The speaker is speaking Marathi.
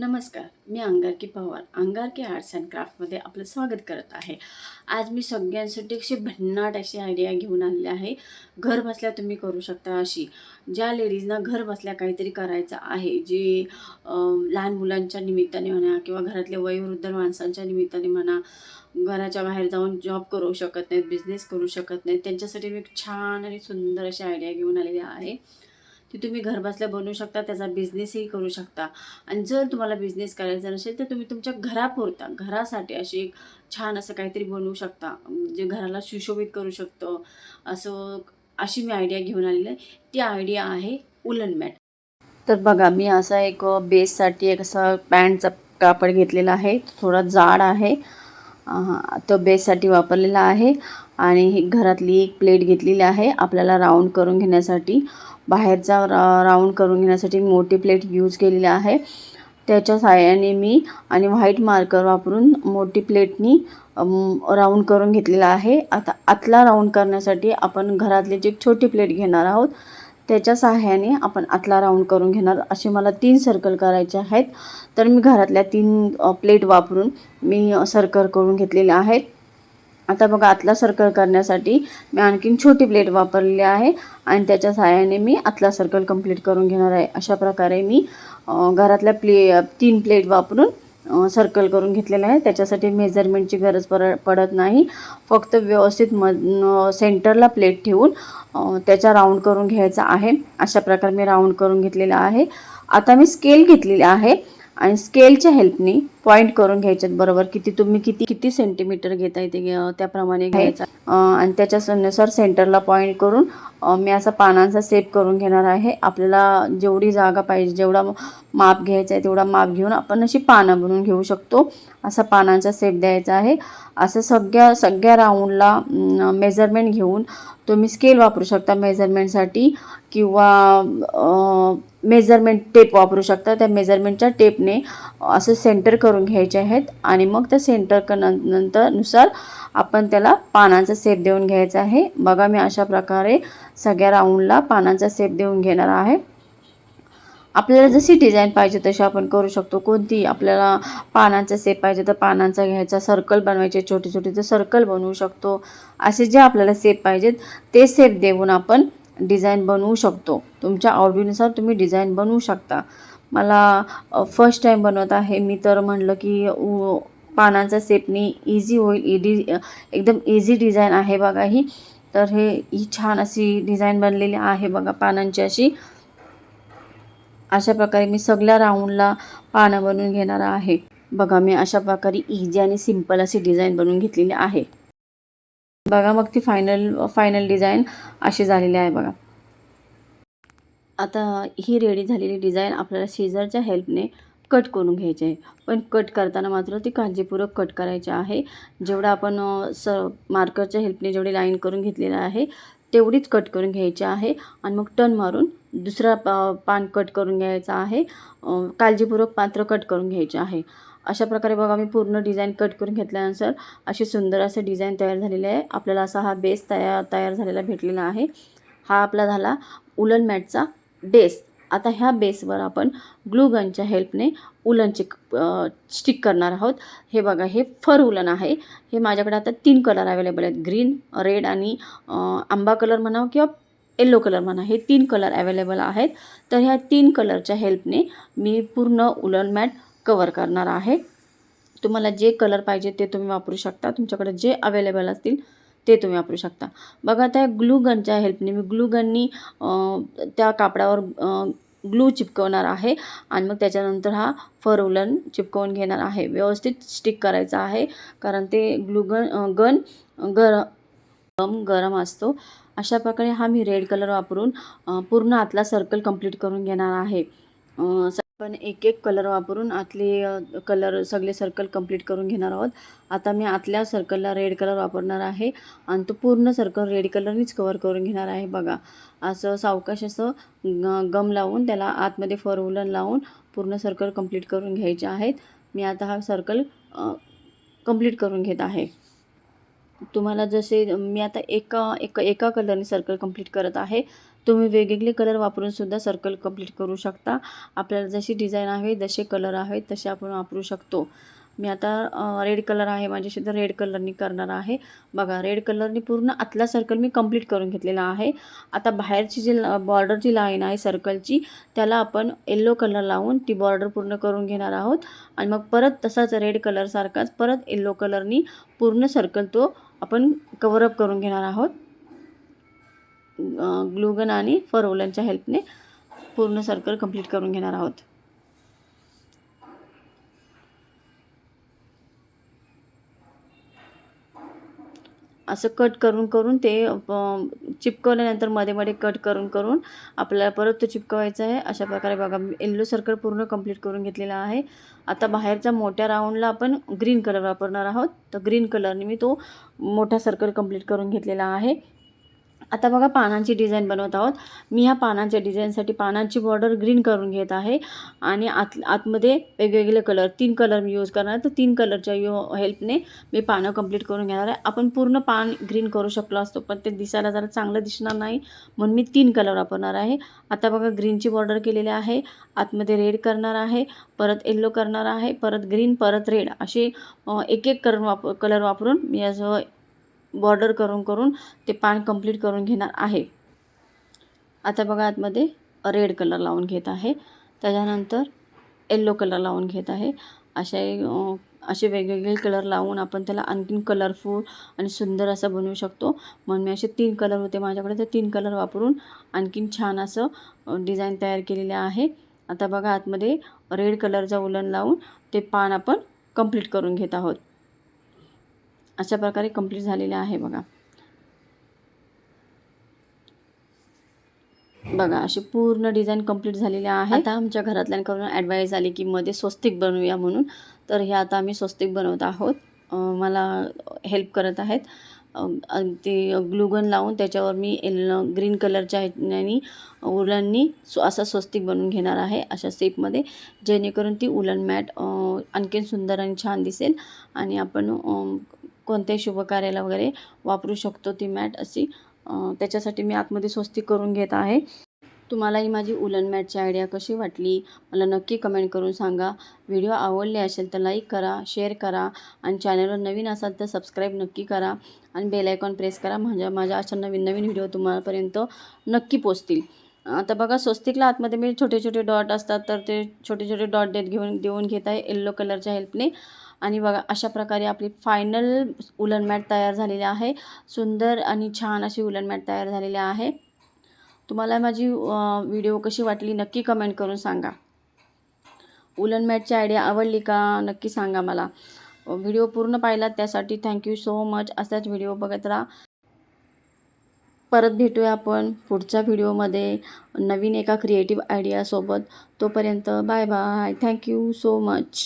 नमस्कार मी अंगारकी पवार अंगारकी आर्ट्स अँड क्राफ्टमध्ये आपलं स्वागत करत आहे. आज मी सगळ्यांसाठी अशी भन्नाट अशी आयडिया घेऊन आलेली आहे. घर बसल्या तुम्ही करू शकता अशी. ज्या लेडीजना घर बसल्या काहीतरी करायचं आहे जे लहान मुलांच्या निमित्ताने म्हणा किंवा घरातल्या वयोवृद्ध माणसांच्या निमित्ताने म्हणा घराच्या बाहेर जाऊन जॉब करू शकत नाहीत बिझनेस करू शकत नाहीत त्यांच्यासाठी मी छान आणि सुंदर अशी आयडिया घेऊन आलेली आहे. ती तुम्ही घरबसल्या बनवू शकता त्याचा बिझनेसही करू शकता. आणि जर तुम्हाला बिझनेस करायचा नसेल तर तुम्ही तुमच्या घरापुरता घरासाठी अशी एक छान असं काहीतरी बनवू शकता. जे घराला सुशोभित करू शकतो. असं अशी मी आयडिया घेऊन आलेली आहे. ती आयडिया आहे उलन मॅट. तर बघा मी असा एक बेससाठी एक असा पॅन्टचा कापड घेतलेला आहे. थोडा जाड आहे. तो बेससाठी वापरलेला आहे. आणि घरातली एक प्लेट घेतलेली आहे. आपल्याला राऊंड करून घेण्यासाठी. बाहेरचा रा राऊंड करून घेण्यासाठी मोठी प्लेट यूज केलेली आहे. त्याच्या साहाय्याने मी आणि व्हाईट मार्कर वापरून मोठी प्लेटनी राऊंड करून घेतलेला आहे. आता आतला राऊंड करण्यासाठी आपण घरातली जी छोटी प्लेट घेणार आहोत त्याच्या सहाय्याने आपण आतला राऊंड करून घेणार. असे मला तीन सर्कल करायचे आहेत. तर मी घरातल्या तीन प्लेट वापरून मी सर्कल करून घेतलेले आहेत. आता बघा आतला सर्कल करण्यासाठी मी आणखीन छोटी प्लेट वापरलेली आहे आणि त्याच्या सहाय्याने मी आतला सर्कल कंप्लीट करून घेणार आहे. अशा प्रकारे मी घरातल्या प्ले तीन प्लेट वापरून सर्कल करून घेतलेलं आहे. त्याच्यासाठी मेजरमेंटची गरज पर पडत नाही. फक्त व्यवस्थित म सेंटरला प्लेट ठेवून त्याचा राऊंड करून घ्यायचा आहे. अशा प्रकारे मी राऊंड करून घेतलेला आहे. आता मी स्केल घेतलेली आहे. आणि स्केलच्या हेल्पनी पॉईंट करून घ्यायच्यात बरोबर किती तुम्ही किती किती सेंटीमीटर घेताय ते त्याप्रमाणे घ्यायचा. आणि त्याच्यानुसार सेंटरला पॉईंट करून मी असा पानांचा सेप करून घेणार आहे. आपल्याला जेवढी जागा पाहिजे जेवढा माप घ्यायचा आहे तेवढा माप घेऊन आपण अशी पानं बनवून घेऊ शकतो. असा पानांचा सेप द्यायचा आहे. असं सगळ्या सगळ्या राऊंडला मेजरमेंट घेऊन तुम्ही स्केल वापरू शकता मेजरमेंटसाठी किंवा मेजरमेंट टेप वापरू शकता. त्या मेजरमेंटच्या टेपने असं सेंटर करून घ्यायचे आहेत आणि मग त्या सेंटर क नंतर नुसार आपण त्याला पानांचा सेप देऊन घ्यायचा आहे. बघा मी अशा प्रकारे सगळ्या राऊंडला पानांचा सेप देऊन घेणार आहे. आपल्याला जशी डिझाईन पाहिजे तशी आपण करू शकतो. कोणती आपल्याला पानांचा सेप पाहिजे तर पानांचा घ्यायचा सर्कल बनवायचे छोटे छोटे तर सर्कल बनवू शकतो. असे जे आपल्याला सेप पाहिजेत ते सेप देऊन आपण डिझाईन बनवू शकतो. तुमच्या आवडीनुसार तुम्ही डिझाईन बनवू शकता. मला फर्स्ट टाईम बनवत आहे. मी तर म्हणलं की उ- पानांचा सेपनी इझी होईल. इडी एकदम इझी डिझाईन आहे बघा ही. तर हे ही छान अशी डिझाईन बनलेली आहे बघा पानांची अशी. अशा प्रकारे मी सगळ्या राऊंडला पानं बनवून घेणार आहे. बघा मी अशा प्रकारे इझी आणि सिंपल अशी डिझाईन बनवून घेतलेली आहे. बघा मग ती फायनल फायनल डिझाईन अशी झालेली आहे बघा. आता ही रेडी झालेली डिझाईन आपल्याला शेजारच्या हेल्पने कट करून घ्यायचे. आहे पण कट करताना मात्र ती काळजीपूर्वक कट करायची आहे. जेवढं आपण स मार्करच्या हेल्पने जेवढी लाईन करून घेतलेलं आहे तेवढीच कट करून घ्यायची आहे. आणि मग टन मारून दुसरा पा पान कट करून घ्यायचा आहे. काळजीपूर्वक पात्र कट करून घ्यायचे आहे. अशा प्रकारे बघा मी पूर्ण डिझाईन कट करून घेतल्यानंतर अशी सुंदर असं डिझाईन तयार झालेली आहे. आपल्याला असा हा बेस तयार तयार झालेला भेटलेला आहे. हा आपला झाला उलन मॅटचा बेस. आता ह्या बेसवर आपण ग्लू गनच्या हेल्पने उलनचे स्टिक करणार आहोत. हे बघा हे फर उलन आहे. हे माझ्याकडे आता तीन कलर अवेलेबल आहेत. ग्रीन रेड आणि आंबा कलर म्हणा किंवा येल्लो कलर म्हणा हे तीन कलर अवेलेबल आहेत. तर ह्या तीन कलरच्या हेल्पने मी पूर्ण उलन मॅट कवर करणार आहे. तुम्हाला जे कलर पाहिजे ते तुम्ही वापरू शकता. तुमच्याकडे जे अवेलेबल असतील ते तुम्ही वापरू शकता. बघा त्या ग्लू गनच्या हेल्पने मी ग्लू गननी त्या कापडावर ग्लू चिपकवणार आहे आणि मग त्याच्यानंतर हा फर उलन चिपकवून घेणार आहे. व्यवस्थित स्टिक करायचं आहे कारण ते ग्लू गन गन गर गरम असतो. अशा प्रकारे हा मी रेड कलर वापरून पूर्ण आतला सर्कल कंप्लीट करून घेणार आहे. स- पण एक एक कलर वापरून आतले कलर सगळे सर्कल कंप्लीट करून घेणार आहोत. आता मी आतल्या सर्कलला रेड कलर वापरणार आहे आणि तो पूर्ण सर्कल रेड कलरनीच कवर करून घेणार आहे बघा. असं सावकाश असं ग- गम लावून त्याला आतमध्ये फर उलन लावून पूर्ण सर्कल कंप्लीट करून घ्यायचे आहेत. मी आता हा सर्कल कंप्लीट करून घेत आहे. तुम्हाला जसे मी आता एका एका एका कलरने सर्कल कंप्लीट करत आहे. तुम्ही वेगवेगळे कलर वापरून सुद्धा सर्कल कंप्लीट करू शकता. आपल्याला जशी डिझाईन आहे जसे कलर आहे तसे आपण वापरू शकतो. मी आता रेड कलर आहे माझ्याशी तर रेड कलरनी करणार आहे. बघा रेड कलरनी पूर्ण आतला सर्कल मी कंप्लीट करून घेतलेला आहे. आता बाहेरची जी बॉर्डरची लाईन आहे सर्कलची त्याला आपण येल्लो कलर लावून ती बॉर्डर पूर्ण करून घेणार आहोत. आणि मग परत तसाच रेड कलरसारखाच परत येल्लो कलरनी पूर्ण सर्कल तो आपण कवरअप करून घेणार आहोत. ग्लुगन आणि फरोलनच्या हेल्पने पूर्ण सर्कल कंप्लीट करून घेणार आहोत. असं कट करून करून ते चिपकवल्यानंतरमध्ये मध्ये कट करून करून आपल्याला परत तो चिपकवायचा आहे. अशा प्रकारे बघा येल्लो सर्कल पूर्ण कंप्लीट करून घेतलेला आहे. आता बाहेरच्या मोठ्या राऊंडला आपण ग्रीन कलर वापरणार आहोत. तर ग्रीन कलरने मी तो मोठा सर्कल कंप्लीट करून घेतलेला आहे. आता बघा पानांची डिझाईन बनवत आहोत. मी ह्या पानांच्या डिझाईनसाठी पानांची बॉर्डर ग्रीन करून घेत आहे. आणि आत आतमध्ये वेगवेगळे कलर तीन कलर मी यूज करणार आहे. तर तीन कलरच्या यू हेल्पने मी पानं कंप्लीट करून घेणार आहे. आपण पूर्ण पान ग्रीन करू शकलो असतो पण ते दिसायला जरा चांगलं दिसणार नाही. म्हणून मी तीन कलर वापरणार आहे. आता बघा ग्रीनची बॉर्डर केलेली आहे. आतमध्ये रेड करणार आहे. परत येल्लो करणार आहे. परत ग्रीन परत रेड असे एक एक कलर वाप कलर वापरून मी असं बॉर्डर करून करून ते पान कंप्लीट करून घेणार आहे. आता बघा आतमध्ये रेड कलर लावून घेत आहे. त्याच्यानंतर येल्लो कलर लावून घेत आहे. असे असे वेगवेगळे कलर लावून आपण त्याला आणखीन कलरफुल आणि सुंदर असं बनवू शकतो. म्हणून मी असे तीन कलर होते माझ्याकडे. तर तीन कलर वापरून आणखीन छान असं डिझाईन तयार केलेले आहे. आता बघा आतमध्ये रेड कलरचा उलन लावून ते पान आपण कंप्लीट करून घेत आहोत. अशा प्रकारे कंप्लीट झालेले आहे बघा. बघा अशी पूर्ण डिझाईन कंप्लीट झालेली आहे. आता आमच्या घरातल्यांकडून ॲडवाईस आली की मध्ये स्वस्तिक बनवूया म्हणून. तर हे आता आम्ही स्वस्तिक बनवत आहोत. मला हेल्प करत आहेत. ते ग्लुगन लावून त्याच्यावर मी एल ग्रीन कलरच्या ह्यानी उलननी असा स्वस्तिक बनवून घेणार आहे अशा शेपमध्ये जेणेकरून ती उलन मॅट आणखीन सुंदर आणि छान दिसेल. आणि आपण कोणत्याही शुभकार्याला वगैरे वापरू शकतो ती मॅट अशी. त्याच्यासाठी मी आतमध्ये स्वस्ती करून घेत आहे. तुम्हाला ही माझी उलन मॅटची आयडिया कशी वाटली? मला नक्की कमेंट करून सांगा. व्हिडिओ आवडले असेल तर लाईक करा शेअर करा आणि चॅनलवर नवीन असाल तर सबस्क्राईब नक्की करा आणि बेल आयकॉन प्रेस करा. म्हणजे माझ्या अशा नवीन नवीन व्हिडिओ तुम्हापर्यंत नक्की पोचतील आता बघा स्वस्तिकला आतमध्ये मी छोटे छोटे डॉट असतात तर ते छोटे छोटे डॉट देत घेऊन देऊन घेत आहे. येल्लो कलरच्या हेल्पने आणि बघा अशा प्रकारे आपली फायनल उलन मॅट तयार झालेली आहे. सुंदर आणि छान अशी उलन मॅट तयार झालेली आहे. तुम्हाला माझी व्हिडिओ कशी वाटली नक्की कमेंट करून सांगा. उलन मॅटची आयडिया आवडली का नक्की सांगा मला. व्हिडिओ पूर्ण पाहिला त्यासाठी थँक्यू सो मच असाच व्हिडिओ बघत राहा. परत भेटूया आपण पुढच्या व्हिडिओमध्ये नवीन एका क्रिएटिव्ह आयडियासोबत तोपर्यंत bye bye thank you so much